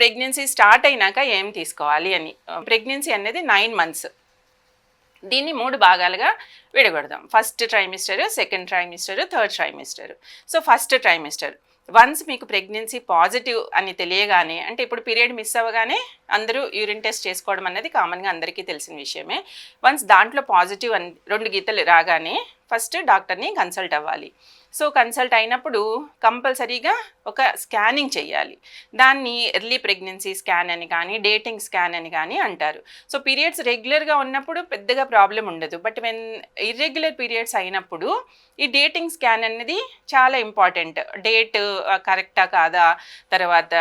Pregnancy start అయినాక ఏం తీసుకోవాలి అని. ప్రెగ్నెన్సీ అనేది నైన్ మంత్స్. దీన్ని మూడు భాగాలుగా విడగొడదాం. First trimester second trimester third trimester. So first trimester. Once మీకు ప్రెగ్నెన్సీ పాజిటివ్ అని తెలియగానే అంటే ఇప్పుడు పీరియడ్ మిస్ అవ్వగానే అందరూ యూరిన్ టెస్ట్ చేసుకోవడం అనేది కామన్గా అందరికీ తెలిసిన విషయమే. వన్స్ దాంట్లో పాజిటివ్ అని రెండు గీతలు రాగానే ఫస్ట్ డాక్టర్ని కన్సల్ట్ అవ్వాలి. సో కన్సల్ట్ అయినప్పుడు కంపల్సరీగా ఒక స్కానింగ్ చేయాలి దాన్ని ఎర్లీ ప్రెగ్నెన్సీ స్కాన్ అని కానీ డేటింగ్ స్కాన్ అని కానీ అంటారు. సో పీరియడ్స్ రెగ్యులర్గా ఉన్నప్పుడు పెద్దగా ప్రాబ్లం ఉండదు. బట్ వెన్ ఇర్రెగ్యులర్ పీరియడ్స్ అయినప్పుడు ఈ డేటింగ్ స్కాన్ అనేది చాలా ఇంపార్టెంట్. డేట్ కరెక్టా కాదా? తర్వాత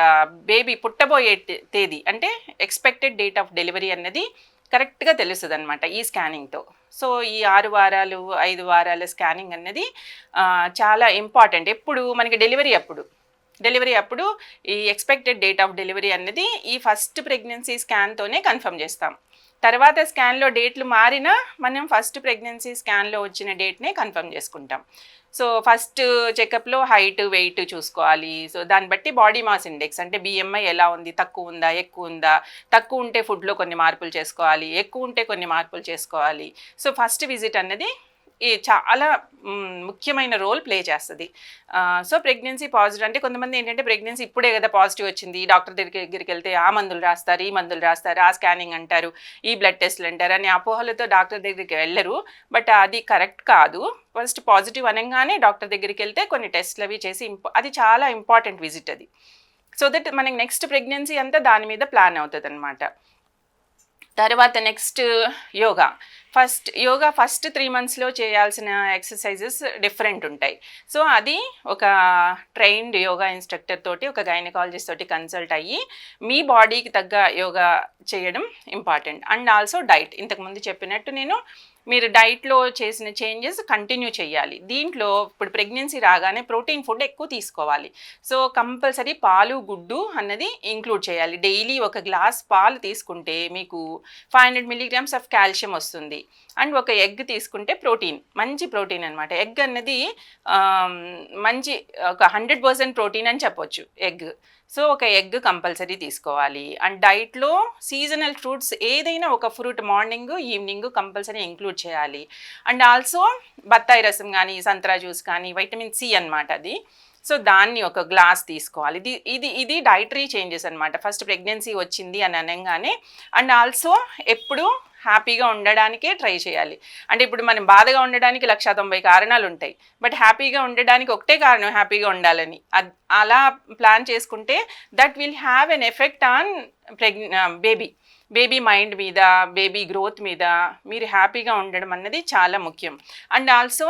బేబీ పుట్టబోయే తేదీ అంటే ఎక్స్పెక్టెడ్ డేట్ ఆఫ్ డెలివరీ అన్నది కరెక్ట్గా తెలుస్తుంది అనమాట ఈ స్కానింగ్తో. సో ఈ ఆరు వారాలు ఐదు వారాల స్కానింగ్ అన్నది చాలా ఇంపార్టెంట్. ఎప్పుడు మనకి డెలివరీ అప్పుడు. డెలివరీ అప్పుడు ఈ ఎక్స్పెక్టెడ్ డేట్ ఆఫ్ డెలివరీ అన్నది ఈ ఫస్ట్ ప్రెగ్నెన్సీ స్కాన్తోనే కన్ఫర్మ్ చేస్తాం. తర్వాత స్కాన్లో డేట్లు మారినా మనం ఫస్ట్ ప్రెగ్నెన్సీ స్కాన్లో వచ్చిన డేట్నే కన్ఫర్మ్ చేసుకుంటాం. సో ఫస్ట్ చెకప్లో హైట్ వెయిట్ చూసుకోవాలి. సో దాన్ని బట్టి బాడీ మాస్ ఇండెక్స్ అంటే బిఎంఐ ఎలా ఉంది తక్కువ ఉందా ఎక్కువ ఉందా? తక్కువ ఉంటే ఫుడ్లో కొన్ని మార్పులు చేసుకోవాలి ఎక్కువ ఉంటే కొన్ని మార్పులు చేసుకోవాలి. సో ఫస్ట్ విజిట్ అన్నది ఈ చాలా ముఖ్యమైన రోల్ ప్లే చేస్తుంది. సో ప్రెగ్నెన్సీ పాజిటివ్ అంటే కొంతమంది ఏంటంటే ప్రెగ్నెన్సీ ఇప్పుడే కదా పాజిటివ్ వచ్చింది. డాక్టర్ దగ్గరికి దగ్గరికి వెళ్తే ఆ మందులు రాస్తారు ఈ మందులు రాస్తారు ఆ స్కానింగ్ అంటారు ఈ బ్లడ్ టెస్ట్లు అంటారు అని అపోహలతో డాక్టర్ దగ్గరికి వెళ్ళరు. బట్ అది కరెక్ట్ కాదు. ఫస్ట్ పాజిటివ్ అనగానే డాక్టర్ దగ్గరికి వెళ్తే కొన్ని టెస్ట్లు అవి చేసి అది చాలా ఇంపార్టెంట్ విజిట్ అది. సో దట్ మనకి నెక్స్ట్ ప్రెగ్నెన్సీ అంతా దాని మీద ప్లాన్ అవుతుంది అనమాట తర్వాత next yoga. First yoga first three మంత్స్లో చేయాల్సిన ఎక్సర్సైజెస్ డిఫరెంట్ ఉంటాయి. సో అది ఒక ట్రైన్డ్ యోగా ఇన్స్ట్రక్టర్ తోటి ఒక గైనకాలజిస్ట్ తోటి కన్సల్ట్ అయ్యి మీ బాడీకి తగ్గ యోగా చేయడం ఇంపార్టెంట్ అండ్ ఆల్సో డైట్ ఇంతకుముందు చెప్పినట్టు నేను మీరు డైట్లో చేసిన చేంజెస్ కంటిన్యూ చేయాలి. దీంట్లో ఇప్పుడు ప్రెగ్నెన్సీ రాగానే ప్రోటీన్ ఫుడ్ ఎక్కువ తీసుకోవాలి. సో కంపల్సరీ పాలు గుడ్డు అన్నది ఇంక్లూడ్ చేయాలి. డైలీ ఒక గ్లాస్ పాలు తీసుకుంటే మీకు five hundred milligrams of calcium వస్తుంది. అండ్ ఒక ఎగ్ తీసుకుంటే ప్రోటీన్ మంచి ప్రోటీన్ అనమాట ఎగ్ అన్నది మంచి ఒక హండ్రెడ్ పర్సెంట్ ప్రోటీన్ అని చెప్పొచ్చు ఎగ్. సో ఒక ఎగ్ కంపల్సరీ తీసుకోవాలి. అండ్ డైట్లో సీజనల్ ఫ్రూట్స్ ఏదైనా ఒక fruit morning evening compulsory include చేయాలి. అండ్ ఆల్సో బత్తాయి రసం కానీ సంత్రా జ్యూస్ కానీ వైటమిన్ సి అన్నమాట అది. సో దాన్ని ఒక గ్లాస్ తీసుకోవాలి. ఇది ఇది ఇది డైటరీ చేంజెస్ అనమాట ఫస్ట్ ప్రెగ్నెన్సీ వచ్చింది అని అనగానే అండ్ ఆల్సో ఎప్పుడు హ్యాపీగా ఉండడానికే ట్రై చేయాలి. అంటే ఇప్పుడు మనం బాధగా ఉండడానికి లక్ష తొంభై కారణాలు ఉంటాయి. బట్ హ్యాపీగా ఉండడానికి ఒకటే కారణం హ్యాపీగా ఉండాలని. అలా ప్లాన్ చేసుకుంటే that will have an effect on ప్రెగ్న baby. Baby mind మీద బేబీ గ్రోత్ మీద మీరు హ్యాపీగా ఉండడం అన్నది చాలా ముఖ్యం. అండ్ ఆల్సో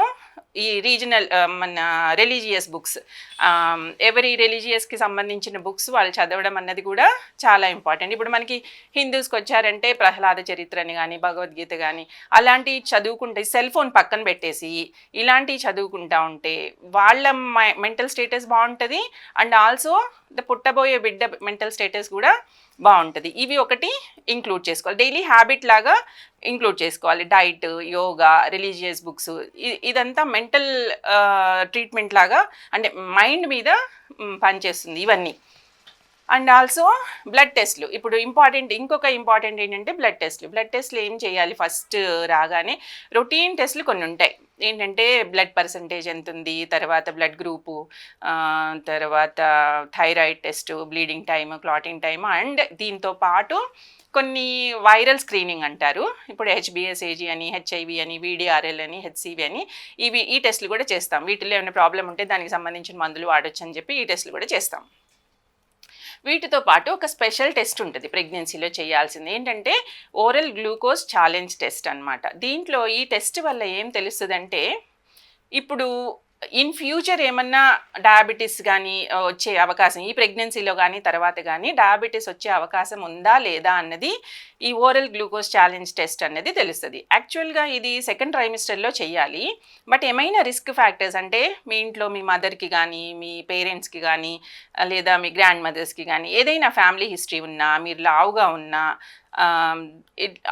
ఈ రీజనల్ మన రిలీజియస్ బుక్స్ ఎవరి రిలీజియస్కి సంబంధించిన బుక్స్ వాళ్ళు చదవడం అన్నది కూడా చాలా ఇంపార్టెంట్ ఇప్పుడు మనకి హిందూస్కి వచ్చారంటే ప్రహ్లాద చరిత్రని కానీ భగవద్గీత కానీ అలాంటివి చదువుకుంటే సెల్ ఫోన్ పక్కన పెట్టేసి ఇలాంటివి చదువుకుంటా ఉంటే వాళ్ళ మెంటల్ స్టేటస్ బాగుంటుంది. అండ్ ఆల్సో పుట్టబోయే బిడ్డ మెంటల్ స్టేటస్ కూడా బాగుంటుంది. ఇవి ఒకటి ఇంక్లూడ్ చేసుకోవాలి. డైలీ హ్యాబిట్ లాగా ఇంక్లూడ్ చేసుకోవాలి. డైట్ యోగా రిలీజియస్ బుక్స్ ఇదంతా మెంటల్ ట్రీట్మెంట్ లాగా అంటే మైండ్ మీద పనిచేస్తుంది ఇవన్నీ. అండ్ ఆల్సో బ్లడ్ టెస్ట్లు ఇప్పుడు ఇంపార్టెంట్ ఇంకొక ఇంపార్టెంట్ ఏంటంటే బ్లడ్ టెస్ట్లు బ్లడ్ టెస్ట్లు ఏం చేయాలి? ఫస్ట్ రాగానే రొటీన్ టెస్ట్లు కొన్ని ఉంటాయి. ఏంటంటే బ్లడ్ పర్సంటేజ్ ఎంత ఉంది? తర్వాత బ్లడ్ గ్రూపు తర్వాత thyroid test bleeding time clotting time and దీంతో పాటు కొన్ని వైరల్ స్క్రీనింగ్ అంటారు. ఇప్పుడు హెచ్బిఎస్ఏజీ అని హెచ్ఐవి అని వీడిఆర్ఎల్ అని హెచ్సివి అని ఇవి ఈ టెస్ట్లు కూడా చేస్తాం. వీటిలో ఏమైనా ప్రాబ్లం ఉంటే దానికి సంబంధించిన మందులు వాడొచ్చు అని చెప్పి ఈ టెస్ట్లు కూడా చేస్తాం. వీటితో పాటు ఒక స్పెషల్ టెస్ట్ ఉంటుంది ప్రెగ్నెన్సీలో చేయాల్సింది. ఏంటంటే ఓరల్ గ్లూకోజ్ ఛాలెంజ్ టెస్ట్ అనమాట దీంట్లో ఈ టెస్ట్ వల్ల ఏం తెలుస్తుందంటే ఇప్పుడు ఇన్ ఫ్యూచర్ ఏమన్నా డయాబెటీస్ కానీ వచ్చే అవకాశం ఈ ప్రెగ్నెన్సీలో కానీ తర్వాత కానీ డయాబెటీస్ వచ్చే అవకాశం ఉందా లేదా అన్నది ఈ ఓరల్ గ్లూకోజ్ ఛాలెంజ్ టెస్ట్ అనేది తెలుస్తుంది. యాక్చువల్గా ఇది సెకండ్ ట్రైమిస్టర్లో చేయాలి బట్ ఏమైనా రిస్క్ ఫ్యాక్టర్స్ అంటే మీ ఇంట్లో మీ మదర్కి కానీ మీ పేరెంట్స్కి కానీ లేదా మీ గ్రాండ్ మదర్స్కి కానీ ఏదైనా ఫ్యామిలీ హిస్టరీ ఉన్నా మీరు లావుగా ఉన్నా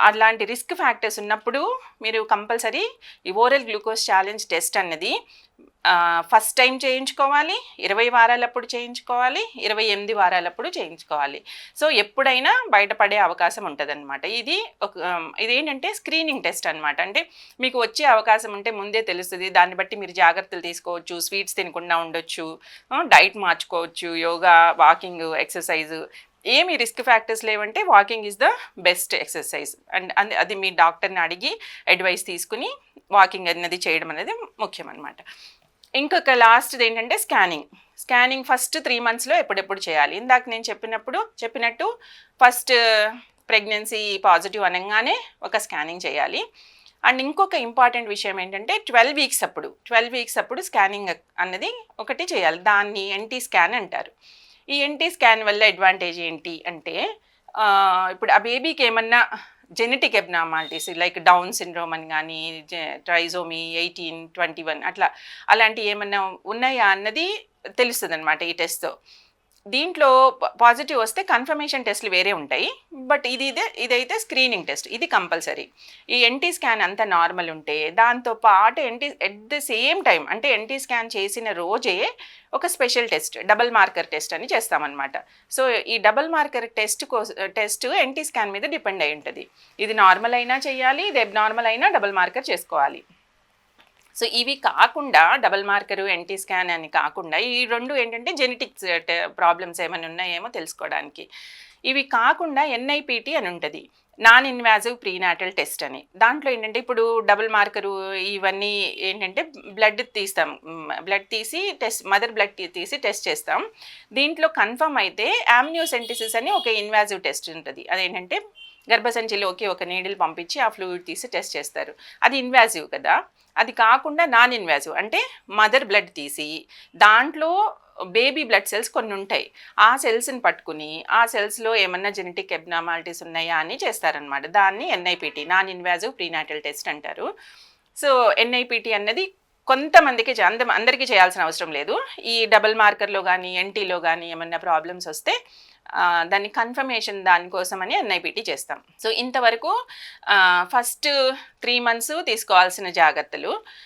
అలాంటి రిస్క్ ఫ్యాక్టర్స్ ఉన్నప్పుడు మీరు కంపల్సరీ ఈ ఓరల్ గ్లూకోజ్ ఛాలెంజ్ టెస్ట్ అన్నది ఫస్ట్ టైం చేయించుకోవాలి ఇరవై వారాలప్పుడు చేయించుకోవాలి ఇరవై ఎనిమిది వారాలప్పుడు చేయించుకోవాలి. సో ఎప్పుడైనా బయటపడే అవకాశం ఉంటుందన్నమాట. ఇది ఒక ఇదేంటంటే స్క్రీనింగ్ టెస్ట్ అనమాట అంటే మీకు వచ్చే అవకాశం ఉంటే ముందే తెలుస్తుంది. దాన్ని బట్టి మీరు జాగ్రత్తలు తీసుకోవచ్చు స్వీట్స్ తినకుండా ఉండొచ్చు డైట్ మార్చుకోవచ్చు యోగా వాకింగ్ ఎక్సర్సైజ్ ఏమి రిస్క్ ఫ్యాక్టర్స్ లేవంటే walking is the best exercise. And అది అది మీ డాక్టర్ని అడిగి అడ్వైస్ తీసుకుని వాకింగ్ అనేది చేయడం అనేది ముఖ్యం అనమాట ఇంకొక లాస్ట్ది ఏంటంటే స్కానింగ్ స్కానింగ్ ఫస్ట్ త్రీ మంత్స్లో ఎప్పుడెప్పుడు చేయాలి? ఇందాక నేను చెప్పినప్పుడు చెప్పినట్టు ఫస్ట్ ప్రెగ్నెన్సీ పాజిటివ్ అనగానే ఒక స్కానింగ్ చేయాలి. అండ్ ఇంకొక ఇంపార్టెంట్ విషయం ఏంటంటే ట్వెల్వ్ వీక్స్ అప్పుడు ట్వెల్వ్ వీక్స్ అప్పుడు స్కానింగ్ అన్నది ఒకటి చేయాలి. దాన్ని ఎన్టీ స్కాన్ అంటారు. ఈ ఎన్టీ స్కాన్ వల్ల అడ్వాంటేజ్ ఏంటి అంటే ఇప్పుడు ఆ బేబీకి ఏమన్నా genetic abnormalities like Down syndrome అని కానీ ట్రైజోమీ ఎయిటీన్ ట్వంటీ వన్ అట్లా అలాంటివి ఏమన్నా ఉన్నాయా అన్నది తెలుస్తుంది అనమాట ఈ టెస్ట్తో దీంట్లో పాజిటివ్ వస్తే కన్ఫర్మేషన్ టెస్ట్లు వేరే ఉంటాయి. బట్ ఇది ఇదే ఇదైతే స్క్రీనింగ్ టెస్ట్ ఇది కంపల్సరీ ఈ ఎన్టీ స్కాన్ అంతా నార్మల్ ఉంటే దాంతో పాటు NT at the same time అంటే ఎన్టీ స్కాన్ చేసిన రోజే ఒక special test double marker test అని చేస్తామన్నమాట. సో ఈ డబల్ మార్కర్ టెస్ట్ కోసం టెస్ట్ ఎన్టీ స్కాన్ మీద డిపెండ్ అయి ఉంటుంది. ఇది నార్మల్ అయినా చేయాలి ఇది నార్మల్ అయినా డబల్ మార్కర్ చేసుకోవాలి. సో ఇవి కాకుండా డబల్ మార్కరు ఎన్టీ స్కాన్ అని కాకుండా ఈ రెండు ఏంటంటే జెనెటిక్స్ ప్రాబ్లమ్స్ ఏమైనా ఉన్నాయేమో తెలుసుకోవడానికి. ఇవి కాకుండా ఎన్ఐపిటి అని ఉంటుంది. నాన్ ఇన్వాజివ్ ప్రీనాటల్ టెస్ట్ అని. దాంట్లో ఏంటంటే ఇప్పుడు డబుల్ మార్కరు ఇవన్నీ ఏంటంటే బ్లడ్ తీస్తాం. బ్లడ్ తీసి టెస్ట్ మదర్ బ్లడ్ తీసి టెస్ట్ చేస్తాం. దీంట్లో కన్ఫర్మ్ అయితే యామ్నియోసెంటిసిస్ అని ఒక ఇన్వాజివ్ టెస్ట్ ఉంటుంది. అదేంటంటే గర్భసంచిలోకి ఒక నీడిల్ పంపించి ఆ ఫ్లూయిడ్ తీసి టెస్ట్ చేస్తారు. అది ఇన్వాజివ్ కదా? అది కాకుండా నాన్ ఇన్వాజివ్ అంటే మదర్ బ్లడ్ తీసి దాంట్లో బేబీ బ్లడ్ సెల్స్ కొన్ని ఉంటాయి. ఆ సెల్స్ని పట్టుకుని ఆ సెల్స్లో ఏమన్నా జెనెటిక్ ఎబ్నామాలిటీస్ ఉన్నాయా అని చేస్తారనమాట దాన్ని NIPT non invasive prenatal test అంటారు. సో ఎన్ఐపిటి అన్నది కొంతమందికి చే- అంద అందరికీ చేయాల్సిన అవసరం లేదు. ఈ డబుల్ మార్కర్లో కానీ ఎన్టీలో కానీ ఏమన్నా ప్రాబ్లమ్స్ వస్తే దాన్ని కన్ఫర్మేషన్ దానికోసమని ఎన్ఐపిటి చేస్తాం. సో ఇంతవరకు ఫస్ట్ త్రీ మంత్స్ తీసుకోవాల్సిన జాగ్రత్తలు